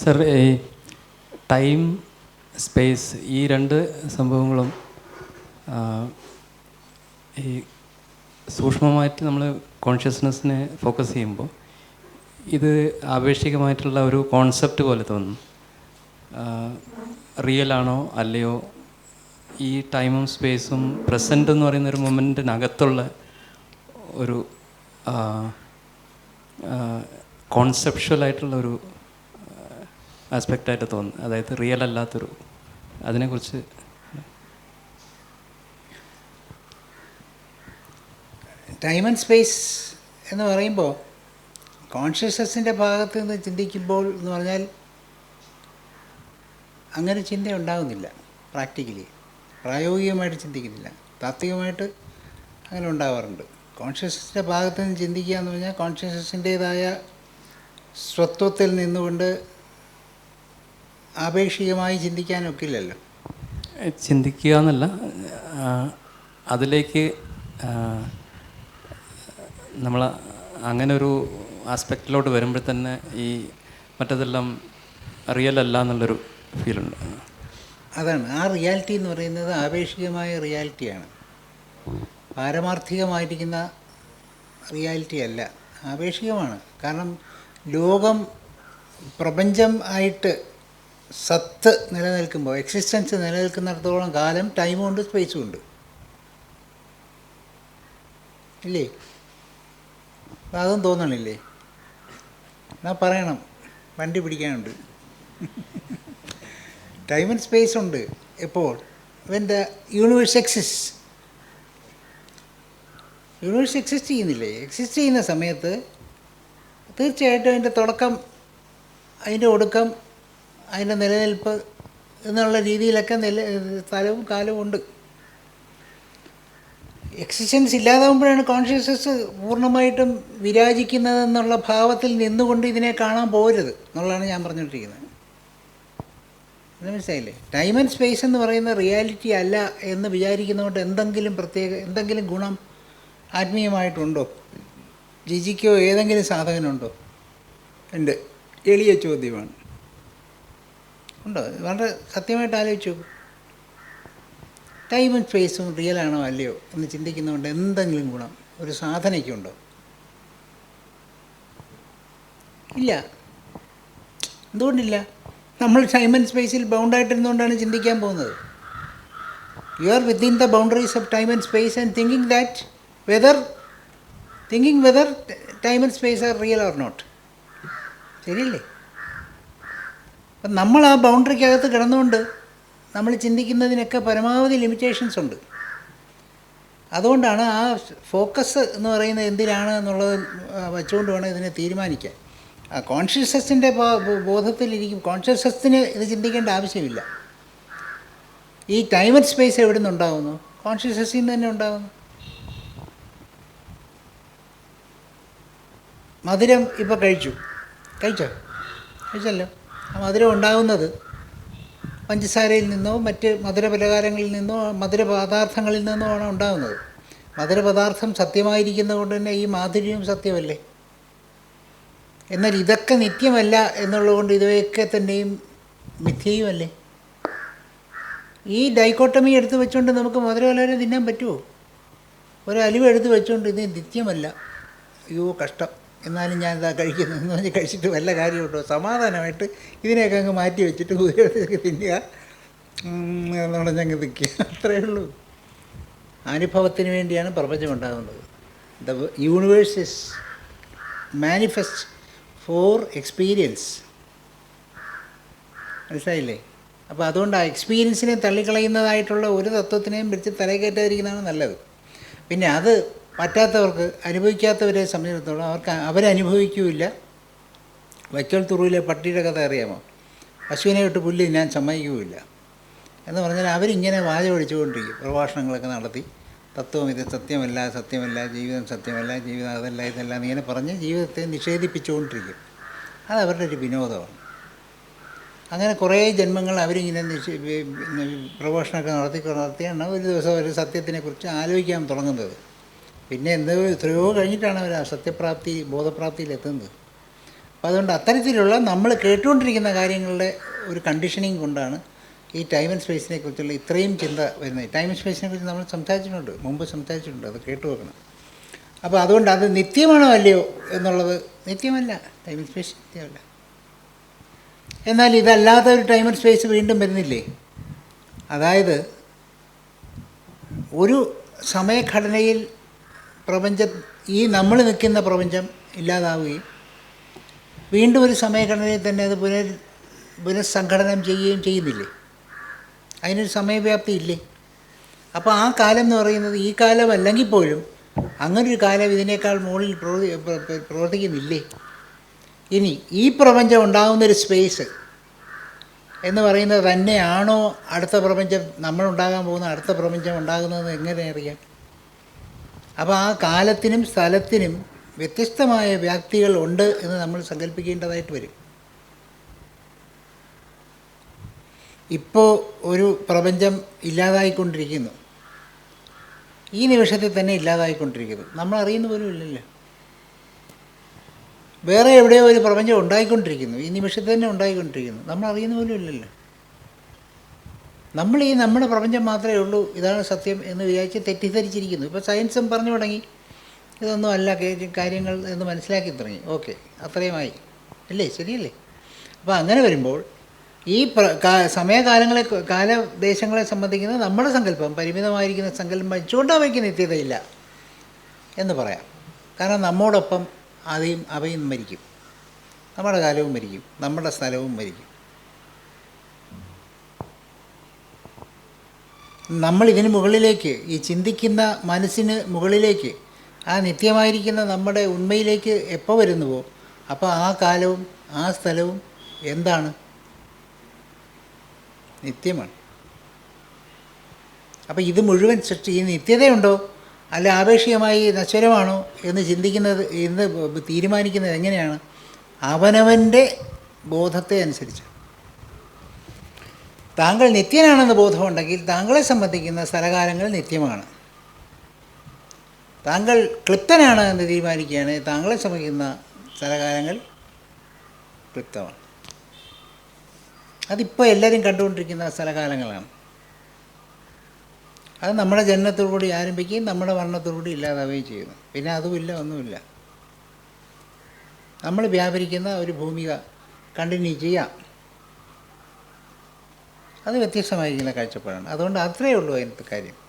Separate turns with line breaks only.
Sir ഈ time space ഈ രണ്ട് സംഭവങ്ങളും ഈ സൂക്ഷ്മമായിട്ട് നമ്മൾ കോൺഷ്യസ്നെസ്സിനെ ഫോക്കസ് ചെയ്യുമ്പോൾ ഇത് ആപേക്ഷികമായിട്ടുള്ള ഒരു കോൺസെപ്റ്റ് പോലെ തോന്നും. റിയൽ ആണോ അല്ലയോ? ഈ ടൈമും സ്പേസും പ്രസന്റ് എന്ന് പറയുന്ന ഒരു മൊമെന്റിനകത്തുള്ള ഒരു കോൺസെപ്ഷ്വലായിട്ടുള്ള ഒരു ആസ്പെക്റ്റായിട്ട് തോന്നുന്നു. അതായത് റിയൽ അല്ലാത്തൊരു അതിനെക്കുറിച്ച്
ടൈം ആൻഡ് സ്പേസ് എന്ന് പറയുമ്പോൾ കോൺഷ്യസ്നസിന്റെ ഭാഗത്ത് നിന്ന് ചിന്തിക്കുമ്പോൾ എന്ന് പറഞ്ഞാൽ അങ്ങനെ ചിന്ത ഉണ്ടാകുന്നില്ല പ്രാക്ടിക്കലി പ്രായോഗികമായിട്ട് ചിന്തിക്കുന്നില്ല. താത്വികമായിട്ട് അങ്ങനെ ഉണ്ടാവാറുണ്ട്. കോൺഷ്യസ്നസിന്റെ ഭാഗത്ത് നിന്ന് ചിന്തിക്കുക എന്ന് പറഞ്ഞാൽ കോൺഷ്യസ്നസിന്റേതായ സ്വത്വത്തിൽ നിന്നുകൊണ്ട് ആപേക്ഷികമായി ചിന്തിക്കാനൊക്കില്ലല്ലോ.
ചിന്തിക്കുക എന്നല്ല അതിലേക്ക് നമ്മൾ അങ്ങനെ ഒരു ആസ്പെക്റ്റിലോട്ട് വരുമ്പോൾ തന്നെ ഈ മറ്റതെല്ലാം റിയൽ അല്ല എന്നുള്ളൊരു ഫീലുണ്ട്.
അതാണ്. ആ റിയാലിറ്റി എന്ന് പറയുന്നത് ആപേക്ഷികമായ റിയാലിറ്റിയാണ്. പാരമാർത്ഥികമായിരിക്കുന്ന റിയാലിറ്റി അല്ല ആപേക്ഷികമാണ്. കാരണം ലോകം പ്രപഞ്ചം ആയിട്ട് സത്ത് നിലനിൽക്കുമ്പോൾ എക്സിസ്റ്റൻസ് നിലനിൽക്കുന്നിടത്തോളം കാലം ടൈമും ഉണ്ട് സ്പേസും ഉണ്ട്. ഇല്ലേ? അതും തോന്നണില്ലേ? ഞാൻ പറയണം. വണ്ടി പിടിക്കാനുണ്ട്. ടൈം ആൻഡ് സ്പേസ് ഉണ്ട്. എപ്പോൾ? When the universe exist universe exist ചെയ്യുന്നില്ലേ? എക്സിസ്റ്റ് ചെയ്യുന്ന സമയത്ത് തീർച്ചയായിട്ടും അതിന്റെ തുടക്കം അതിന്റെ ഒടുക്കം അതിന്റെ നിലനിൽപ്പ് എന്നുള്ള രീതിയിലൊക്കെ നില സ്ഥലവും കാലവും ഉണ്ട്. എക്സിസ്റ്റൻസ് ഇല്ലാതാകുമ്പോഴാണ് കോൺഷ്യസ്നസ് പൂർണമായിട്ടും വിരാജിക്കുന്നതെന്നുള്ള ഭാവത്തിൽ നിന്നുകൊണ്ട് ഇതിനെ കാണാൻ പോകരുത് എന്നുള്ളതാണ് ഞാൻ പറഞ്ഞുകൊണ്ടിരിക്കുന്നത്. മനസ്സിലായില്ലേ? ടൈം ആൻഡ് സ്പേസ് എന്ന് പറയുന്ന റിയാലിറ്റി അല്ല എന്ന് വിചാരിക്കുന്നതുകൊണ്ട് എന്തെങ്കിലും പ്രത്യേക എന്തെങ്കിലും ഗുണം ആത്മീയമായിട്ടുണ്ടോ? ജിജിക്കോ ഏതെങ്കിലും സാധകനുണ്ടോ? ഉണ്ട്. എളിയ ചോദ്യമാണ്. ഉണ്ടോ? വളരെ സത്യമായിട്ട് ആലോചിച്ചു ടൈമും സ്പേസും റിയലാണോ അല്ലയോ എന്ന് ചിന്തിക്കുന്നതുകൊണ്ട് എന്തെങ്കിലും ഗുണം ഒരു സാധനയ്ക്കുണ്ടോ? ഇല്ല. എന്തുകൊണ്ടില്ല? നമ്മൾ ടൈം ആൻഡ് സ്പേസിൽ ബൗണ്ടായിട്ടിരുന്നുകൊണ്ടാണ് ചിന്തിക്കാൻ പോകുന്നത്. You are within the boundaries of time and space and thinking that whether thinking whether time and space are real or not ശരിയല്ലേ? അപ്പം നമ്മൾ ആ ബൗണ്ടറിക്കകത്ത് കിടന്നുകൊണ്ട് നമ്മൾ ചിന്തിക്കുന്നതിനൊക്കെ പരമാവധി ലിമിറ്റേഷൻസ് ഉണ്ട്. അതുകൊണ്ടാണ് ആ ഫോക്കസ് എന്ന് പറയുന്നത് എന്തിനാണ് എന്നുള്ളത് വെച്ചുകൊണ്ട് വേണം ഇതിനെ തീരുമാനിക്കാൻ. ആ കോൺഷ്യസ്നെസ്സിന്റെ ബോധത്തിലിരിക്കും കോൺഷ്യസ്നെസ്സിന് ഇത് ചിന്തിക്കേണ്ട ആവശ്യമില്ല. ഈ ടൈം ആൻഡ് സ്പേസ് എവിടെ നിന്നുണ്ടാകുന്നു കോൺഷ്യസ്നെസ്സിൽ നിന്ന് തന്നെ ഉണ്ടാകുന്നു മധുരം ഇപ്പോൾ കഴിച്ചു. കഴിച്ചോ? കഴിച്ചല്ലോ. മധുരം ഉണ്ടാകുന്നത് പഞ്ചസാരയിൽ നിന്നോ മറ്റ് മധുരപലഹാരങ്ങളിൽ നിന്നോ മധുരപദാർത്ഥങ്ങളിൽ നിന്നോ ആണ് ഉണ്ടാകുന്നത് മധുരപദാർത്ഥം സത്യമായിരിക്കുന്നത് കൊണ്ട് തന്നെ ഈ മാധുര്യവും സത്യമല്ലേ? എന്നാൽ ഇതൊക്കെ നിത്യമല്ല എന്നുള്ളതുകൊണ്ട് ഇവയൊക്കെ തന്നെയും മിഥ്യയുമല്ലേ? ഈ ഡൈക്കോട്ടമി എടുത്ത് വെച്ചുകൊണ്ട് നമുക്ക് മധുരപലഹാരം തിന്നാൻ പറ്റുമോ? ഒരു അലിവ് എടുത്ത് വെച്ചുകൊണ്ട് ഇത് നിത്യമല്ല. അയ്യോ കഷ്ടം. എന്നാലും ഞാൻ ഇതാ കഴിക്കുന്നു. എന്ന് പറഞ്ഞ് കഴിച്ചിട്ട് വല്ല കാര്യമുണ്ടോ? സമാധാനമായിട്ട് ഇതിനെയൊക്കെ അങ്ങ് മാറ്റി വെച്ചിട്ട് കുതിരയൊക്കെ തിന്നുക. എന്നുള്ളഞ്ഞങ്ങ് നിൽക്കുക. അത്രയേ ഉള്ളൂ. അനുഭവത്തിന് വേണ്ടിയാണ് പ്രപഞ്ചം ഉണ്ടാകുന്നത്. The universe is manifest for experience മനസ്സിലായില്ലേ? അപ്പോൾ അതുകൊണ്ട് ആ എക്സ്പീരിയൻസിനെ തള്ളിക്കളയുന്നതായിട്ടുള്ള ഒരു തത്വത്തിനെയും പിടിച്ച് തലകയറ്റാതിരിക്കുന്നതാണ് നല്ലത്. പിന്നെ അത് പറ്റാത്തവർക്ക് അനുഭവിക്കാത്തവരെ സംബന്ധിച്ചിടത്തോളം അവർക്ക് അവരനുഭവിക്കൂല വൈക്കോൽ തുറവിലെ പട്ടിയുടെ കഥ അറിയാമോ? പശുവിനെ വിട്ട് പുല്ല് ഞാൻ സമ്മതിക്കുകയില്ല എന്ന് പറഞ്ഞാൽ അവരിങ്ങനെ വാചമടിച്ചുകൊണ്ടിരിക്കും പ്രഭാഷണങ്ങളൊക്കെ നടത്തി. തത്വം ഇത് സത്യമല്ല സത്യമല്ല ജീവിതം സത്യമല്ല ജീവിതം അതല്ല ഇതല്ല ഇങ്ങനെ പറഞ്ഞ് ജീവിതത്തെ നിഷേധിപ്പിച്ചുകൊണ്ടിരിക്കും. അത് അവരുടെ ഒരു വിനോദമാണ്. അങ്ങനെ കുറേ ജന്മങ്ങൾ അവരിങ്ങനെ പ്രഭാഷണമൊക്കെ നടത്തി നടത്തിയാണ് ഒരു ദിവസം ഒരു സത്യത്തിനെക്കുറിച്ച് ആലോചിക്കാൻ തുടങ്ങുന്നത്. പിന്നെ എന്ത് എത്രയോ കഴിഞ്ഞിട്ടാണ് അവർ ആ സത്യപ്രാപ്തി ബോധപ്രാപ്തിയിൽ എത്തുന്നത് അപ്പോൾ അതുകൊണ്ട് അത്തരത്തിലുള്ള നമ്മൾ കേട്ടുകൊണ്ടിരിക്കുന്ന കാര്യങ്ങളുടെ ഒരു കണ്ടീഷനിങ് കൊണ്ടാണ് ഈ ടൈം ആൻഡ് സ്പേസിനെ കുറിച്ചുള്ള ഇത്രയും ചിന്ത വരുന്നത്. ടൈം ആൻഡ് സ്പേസിനെ കുറിച്ച് നമ്മൾ സംസാരിച്ചിട്ടുണ്ട് മുമ്പ് സംസാരിച്ചിട്ടുണ്ട് അത് കേട്ടു വെക്കണം അപ്പോൾ അതുകൊണ്ട് അത് നിത്യമാണോ അല്ലയോ എന്നുള്ളത് നിത്യമല്ല ടൈം ആൻഡ് സ്പേസ് നിത്യമല്ല. എന്നാൽ ഇതല്ലാത്ത ഒരു ടൈം ആൻഡ് സ്പേസ് വീണ്ടും വരുന്നില്ലേ? അതായത് ഒരു സമയഘടനയിൽ പ്രപഞ്ചം ഈ നമ്മൾ നിൽക്കുന്ന പ്രപഞ്ചം ഇല്ലാതാവുകയും വീണ്ടും ഒരു സമയഘടനയിൽ തന്നെ അത് പുനർ പുനഃസംഘടനം ചെയ്യുകയും ചെയ്യുന്നില്ലേ? അതിനൊരു സമയവ്യാപ്തി ഇല്ലേ? അപ്പോൾ ആ കാലം എന്ന് പറയുന്നത് ഈ കാലം അല്ലെങ്കിൽ പോലും അങ്ങനൊരു കാലം ഇതിനേക്കാൾ മുകളിൽ പ്രവർത്തി പ്ര- പ്ര- പ്രവർത്തിക്കുന്നില്ലേ? ഇനി ഈ പ്രപഞ്ചം ഉണ്ടാകുന്നൊരു സ്പേസ് എന്ന് പറയുന്നത് തന്നെയാണോ അടുത്ത പ്രപഞ്ചം നമ്മളുണ്ടാകാൻ പോകുന്ന അടുത്ത പ്രപഞ്ചം ഉണ്ടാകുന്നത് എങ്ങനെ അറിയാം? അപ്പോൾ ആ കാലത്തിനും സ്ഥലത്തിനും വ്യത്യസ്തമായ വ്യാപ്തികൾ ഉണ്ട് എന്ന് നമ്മൾ സങ്കല്പിക്കേണ്ടതായിട്ട് വരും. ഇപ്പോൾ ഒരു പ്രപഞ്ചം ഇല്ലാതായിക്കൊണ്ടിരിക്കുന്നു. ഈ നിമിഷത്തിൽ തന്നെ ഇല്ലാതായിക്കൊണ്ടിരിക്കുന്നു. നമ്മൾ അറിയുന്ന പോലും ഇല്ലല്ലോ. വേറെ എവിടെയോ ഒരു പ്രപഞ്ചം ഉണ്ടായിക്കൊണ്ടിരിക്കുന്നു. ഈ നിമിഷത്തിൽ തന്നെ ഉണ്ടായിക്കൊണ്ടിരിക്കുന്നു. നമ്മൾ അറിയുന്ന പോലും ഇല്ലല്ലോ. നമ്മൾ ഈ നമ്മുടെ പ്രപഞ്ചം മാത്രമേ ഉള്ളൂ ഇതാണ് സത്യം എന്ന് വിചാരിച്ച് തെറ്റിദ്ധരിച്ചിരിക്കുന്നു. ഇപ്പോൾ സയൻസും പറഞ്ഞു തുടങ്ങി. ഇതൊന്നും അല്ല കാര്യങ്ങൾ എന്ന് മനസ്സിലാക്കി തുടങ്ങി. ഓക്കെ അത്രയുമായി. അല്ലേ? ശരിയല്ലേ? അപ്പോൾ അങ്ങനെ വരുമ്പോൾ ഈ സമയകാലങ്ങളെ കാലദേശങ്ങളെ സംബന്ധിക്കുന്ന നമ്മുടെ സങ്കല്പം പരിമിതമായിരിക്കുന്ന സങ്കല്പം വെച്ചുകൊണ്ട് അവയ്ക്ക് നിത്യതയില്ല എന്ന് പറയാം. കാരണം നമ്മോടൊപ്പം അവയും അവയും മരിക്കും. നമ്മുടെ കാലവും മരിക്കും. നമ്മുടെ സ്ഥലവും മരിക്കും. നമ്മൾ ഇതിന് മുകളിലേക്ക് ഈ ചിന്തിക്കുന്ന മനസ്സിന് മുകളിലേക്ക് ആ നിത്യമായിരിക്കുന്ന നമ്മുടെ ഉണ്മയിലേക്ക് എപ്പോൾ വരുന്നുവോ അപ്പോൾ ആ കാലവും ആ സ്ഥലവും എന്താണ്? നിത്യമാണ്. അപ്പോൾ ഇത് മുഴുവൻ സൃഷ്ടി ഈ നിത്യതയുണ്ടോ? അല്ല ആപേക്ഷികമായി നശ്വരമാണോ എന്ന് ചിന്തിക്കുന്നത് എന്ന് തീരുമാനിക്കുന്നത് എങ്ങനെയാണ്? അവനവന്റെ ബോധത്തെ അനുസരിച്ച്. താങ്കൾ നിത്യനാണെന്ന് ബോധമുണ്ടെങ്കിൽ താങ്കളെ സംബന്ധിക്കുന്ന സ്ഥലകാലങ്ങൾ നിത്യമാണ്. താങ്കൾ ക്ലിപ്തനാണ് എന്ന് തീരുമാനിക്കുകയാണെങ്കിൽ താങ്കളെ സംബന്ധിക്കുന്ന സ്ഥലകാലങ്ങൾ ക്ലിപ്തമാണ്. അതിപ്പോൾ എല്ലാവരും കണ്ടുകൊണ്ടിരിക്കുന്ന സ്ഥലകാലങ്ങളാണ് അത് നമ്മുടെ ജനനത്തോടുകൂടി ആരംഭിക്കുകയും നമ്മുടെ മരണത്തോടുകൂടി ഇല്ലാതാവുകയും ചെയ്യുന്നു. പിന്നെ അതുമില്ല ഒന്നുമില്ല. നമ്മൾ വ്യാപരിക്കുന്ന ഒരു ഭൂമിക കണ്ടിന്യൂ ചെയ്യാം. അത് വ്യത്യസ്തമായിരിക്കുന്ന കാഴ്ചപ്പാടാണ്. അതുകൊണ്ട് അത്രയേ ഉള്ളൂ അതിനകത്ത് കാര്യം.